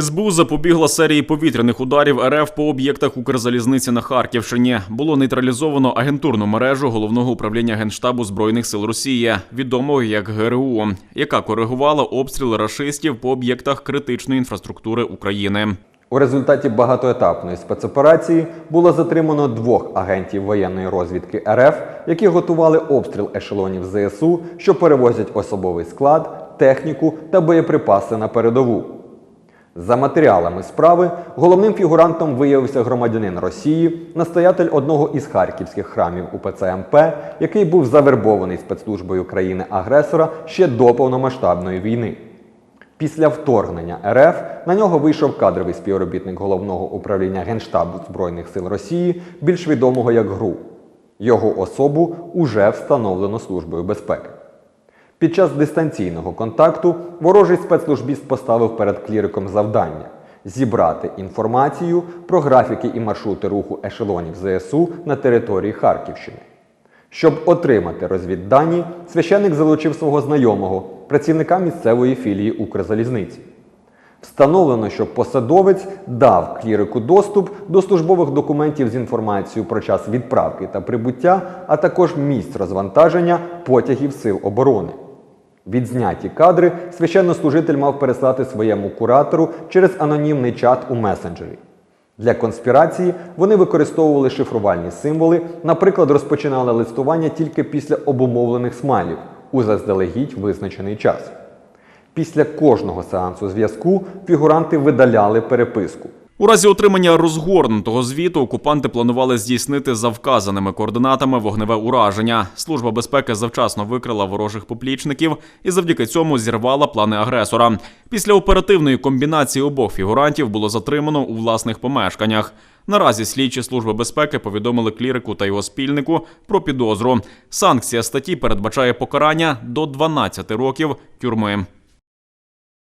СБУ запобігла серії повітряних ударів РФ по об'єктах Укрзалізниці на Харківщині. Було нейтралізовано агентурну мережу головного управління генштабу збройних сил Росії, відомого як ГРУ, яка коригувала обстріли рашистів по об'єктах критичної інфраструктури України. У результаті багатоетапної спецоперації було затримано двох агентів воєнної розвідки РФ, які готували обстріл ешелонів ЗСУ, що перевозять особовий склад, техніку та боєприпаси на передову. За матеріалами справи головним фігурантом виявився громадянин Росії, настоятель одного із харківських храмів УПЦ МП, який був завербований спецслужбою країни-агресора ще до повномасштабної війни. Після вторгнення РФ на нього вийшов кадровий співробітник головного управління Генштабу Збройних сил Росії, більш відомого як ГРУ. Його особу уже встановлено Службою безпеки. Під час дистанційного контакту ворожий спецслужбіст поставив перед кліриком завдання зібрати інформацію про графіки і маршрути руху ешелонів ЗСУ на території Харківщини. Щоб отримати розвіддані, священник залучив свого знайомого, працівника місцевої філії Укрзалізниці. Встановлено, що посадовець дав клірику доступ до службових документів з інформацією про час відправки та прибуття, а також місць розвантаження потягів сил оборони. Відзняті кадри священнослужитель мав переслати своєму куратору через анонімний чат у месенджері. Для конспірації вони використовували шифрувальні символи, наприклад, розпочинали листування тільки після обумовлених смайлів у заздалегідь визначений час. Після кожного сеансу зв'язку фігуранти видаляли переписку. У разі отримання розгорнутого звіту окупанти планували здійснити за вказаними координатами вогневе ураження. Служба безпеки завчасно викрила ворожих поплічників і завдяки цьому зірвала плани агресора. Після оперативної комбінації обох фігурантів було затримано у власних помешканнях. Наразі слідчі служби безпеки повідомили клірику та його спільнику про підозру. Санкція статті передбачає покарання до 12 років тюрми.